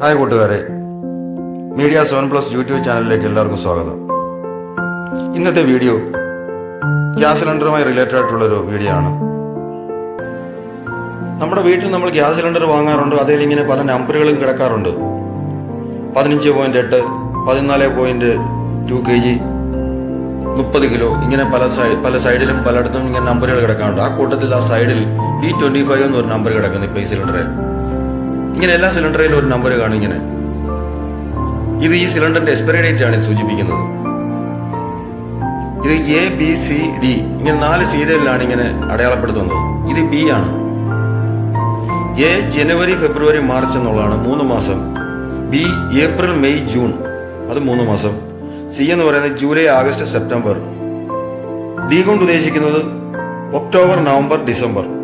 Hi കൂട്ടുകാരെ. Media seven plus YouTube ചാനലിലേക്ക് എല്ലാവർക്കും സ്വാഗതം. ഇന്നത്തെ വീഡിയോ ഗ്യാസ് സിലിണ്ടറുമായി റിലേറ്റഡ് ആയിട്ടുള്ള ഒരു വീഡിയോ ആണ്. നമ്മുടെ വീട്ടിൽ നമ്മൾ ഗ്യാസ് സിലിണ്ടർ വാങ്ങാറുണ്ട്. അതിൽ ഇങ്ങനെ പല നമ്പറുകളും കിടക്കാറുണ്ട്. പതിനഞ്ച് പോയിന്റ് എട്ട് പതിനാല് പോയിന്റ് ടു കെ ജി മുപ്പത് കിലോ ഇങ്ങനെ പല സൈഡ് പല സൈഡിലും പലയിടത്തും ഇങ്ങനെ നമ്പറുകൾ കിടക്കാറുണ്ട്. ആ കൂട്ടത്തിൽ ആ സൈഡിൽ ബി ട്വന്റി ഫൈവ് എന്നൊരു നമ്പർ കിടക്കുന്നു ഇപ്പൊ ഈ സിലിണ്ടറിൽ. ഇങ്ങനെ എല്ലാ സിലിണ്ടറിലും ഒരു നമ്പർ കാണും ഇങ്ങനെ. ഇത് ഈ സിലിണ്ടറിന്റെ എക്സ്പയറി ഡേറ്റ് ആണ് സൂചിപ്പിക്കുന്നത്. ഇത് എ ബി സി ഡി ഇങ്ങനെ നാല് സീരിയലിലാണ് ഇങ്ങനെ അടയാളപ്പെടുത്തുന്നത്. ഇത് ബി ആണ്. എ ജനുവരി ഫെബ്രുവരി മാർച്ച് എന്നുള്ളതാണ്. മൂന്ന് മാസം. B April May June. അത് മൂന്ന് മാസം. സി എന്ന് പറയുന്നത് ജൂലൈ ആഗസ്റ്റ് സെപ്റ്റംബർ. ഡി കൊണ്ട് ഉദ്ദേശിക്കുന്നത് ഒക്ടോബർ നവംബർ ഡിസംബർ.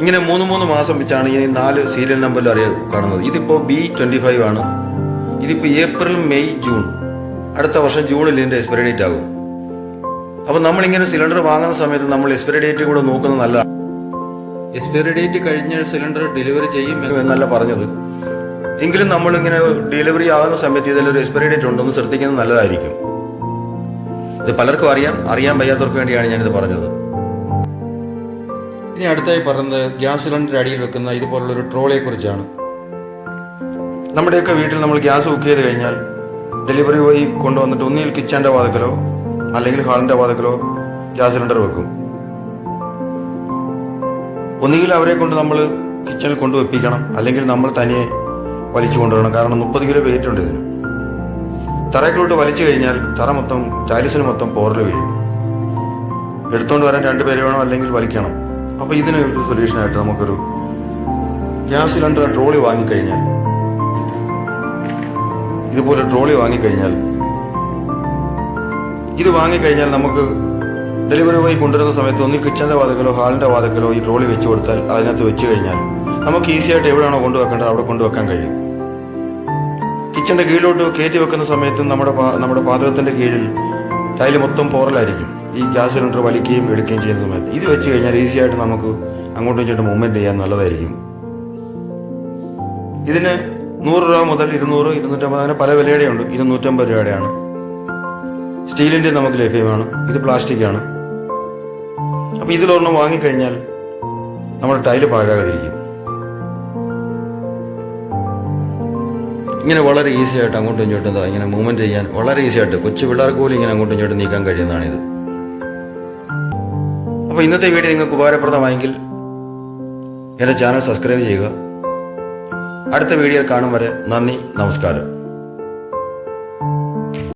ഇങ്ങനെ മൂന്ന് മൂന്ന് മാസം വെച്ചാണ് ഈ നാല് സീരിയൽ നമ്പറിൽ അറിയ കാണുന്നത്. ഇതിപ്പോ ബി ട്വന്റി ഫൈവ് ആണ്. ഇതിപ്പോ ഏപ്രിൽ മെയ് ജൂൺ. അടുത്ത വർഷം ജൂണിൽ ഇതിന്റെ എക്സ്പയറി ഡേറ്റ് ആകും. അപ്പൊ നമ്മൾ ഇങ്ങനെ സിലിണ്ടർ വാങ്ങുന്ന സമയത്ത് നമ്മൾ എക്സ്പയറി ഡേറ്റ് കൂടെ നോക്കുന്നത് നല്ല എക്സ്പയറി ഡേറ്റ് കഴിഞ്ഞ സിലിണ്ടർ ഡെലിവറി ചെയ്യും എന്നല്ല പറഞ്ഞത്. എങ്കിലും നമ്മൾ ഇങ്ങനെ ഡെലിവറി ആകുന്ന സമയത്ത് ഇതിലൊരു എക്സ്പയറി ഡേറ്റ് ഉണ്ടെന്ന് ശ്രദ്ധിക്കുന്നത് നല്ലതായിരിക്കും. ഇത് പലർക്കും അറിയാം. അറിയാൻ വയ്യാത്തവർക്ക് വേണ്ടിയാണ് ഞാനിത് പറഞ്ഞത്. ഇനി അടുത്തായി പറയുന്നത് ഗ്യാസ് സിലിണ്ടർ അടിയിൽ വെക്കുന്ന ഇതുപോലുള്ള ഒരു ട്രോളിയെ കുറിച്ചാണ് നമ്മുടെയൊക്കെ വീട്ടിൽ നമ്മൾ ഗ്യാസ് ബുക്ക് ചെയ്ത് കഴിഞ്ഞാൽ ഡെലിവറി ബോയ് കൊണ്ടുവന്നിട്ട് ഒന്നിൽ കിച്ചന്റെ വാതക്കലോ അല്ലെങ്കിൽ ഹാളിന്റെ വാതക്കലോ ഗ്യാസ് സിലിണ്ടർ വെക്കും. ഒന്നുകിൽ അവരെ കൊണ്ട് നമ്മൾ കിച്ചണിൽ കൊണ്ടുവെപ്പിക്കണം അല്ലെങ്കിൽ നമ്മൾ തനിയെ വലിച്ചു കൊണ്ടുവരണം. കാരണം മുപ്പത് കിലോ വെയിറ്റ് ഉണ്ട് ഇതിന്. തറയിലോട്ട് വലിച്ചു കഴിഞ്ഞാൽ തറ മൊത്തം ടൈൽസിന് മൊത്തം പോറൽ വീഴും. എടുത്തുകൊണ്ട് വരാൻ രണ്ടുപേര് വേണം അല്ലെങ്കിൽ വലിക്കണം? അപ്പൊ ഇതിന് ഒരു സൊല്യൂഷനായിട്ട് നമുക്കൊരു ഗ്യാസ് സിലിണ്ടർ ട്രോളി വാങ്ങിക്കഴിഞ്ഞാൽ ഇതുപോലെ ട്രോളി വാങ്ങിക്കഴിഞ്ഞാൽ ഇത് വാങ്ങിക്കഴിഞ്ഞാൽ നമുക്ക് ഡെലിവറി ബോയ് കൊണ്ടുവരുന്ന സമയത്ത് ഒന്നി കിച്ചന്റെ വാതക്കലോ ഹാളിന്റെ വാതക്കലോ ഈ ട്രോളി വെച്ച് കൊടുത്താൽ അതിനകത്ത് വെച്ച് കഴിഞ്ഞാൽ നമുക്ക് ഈസി ആയിട്ട് എവിടെയാണോ കൊണ്ടുവെക്കേണ്ടത് അവിടെ കൊണ്ടുവെക്കാൻ കഴിയും. കിച്ചന്റെ കീഴിലോട്ട് കയറ്റി വെക്കുന്ന സമയത്ത് നമ്മുടെ നമ്മുടെ പാചകത്തിന്റെ കീഴിൽ ടൈൽ മൊത്തം പോറലായിരിക്കും. ഈ ഗ്യാസ് സിലിണ്ടർ വലിക്കുകയും എടുക്കുകയും ചെയ്യുന്ന സമയത്ത് ഇത് വെച്ച് കഴിഞ്ഞാൽ ഈസി ആയിട്ട് നമുക്ക് അങ്ങോട്ടും ഇങ്ങോട്ടും മൂവ്മെന്റ് ചെയ്യാൻ നല്ലതായിരിക്കും. ഇതിന് നൂറ് രൂപ മുതൽ ഇരുന്നൂറ് ഇരുന്നൂറ്റമ്പത് അങ്ങനെ പല വിലയുടെയുണ്ട്. ഇത് നൂറ്റമ്പത് രൂപയുടെയാണ്. സ്റ്റീലിന്റെ നമുക്ക് ലഭ്യമാണ്. ഇത് പ്ലാസ്റ്റിക് ആണ് അപ്പൊ ഇതിലൊരെണ്ണം വാങ്ങിക്കഴിഞ്ഞാൽ നമ്മുടെ ടൈൽ പാഴാകാതിരിക്കും. ഇങ്ങനെ വളരെ ഈസി ആയിട്ട് അങ്ങോട്ടും ഇങ്ങോട്ടും ഇങ്ങനെ മൂവ്മെന്റ് ചെയ്യാൻ വളരെ ഈസി ആയിട്ട് കൊച്ചു പിള്ളേർക്ക് പോലും ഇങ്ങനെ അങ്ങോട്ടും ഇങ്ങോട്ടും നീക്കാൻ കഴിയുന്നതാണിത്. അപ്പൊ ഇന്നത്തെ വീഡിയോ നിങ്ങൾക്ക് ഉപകാരപ്രദമായെങ്കിൽ എന്റെ ചാനൽ സബ്സ്ക്രൈബ് ചെയ്യുക. അടുത്ത വീഡിയോയിൽ കാണും വരെ നന്ദി നമസ്കാരം.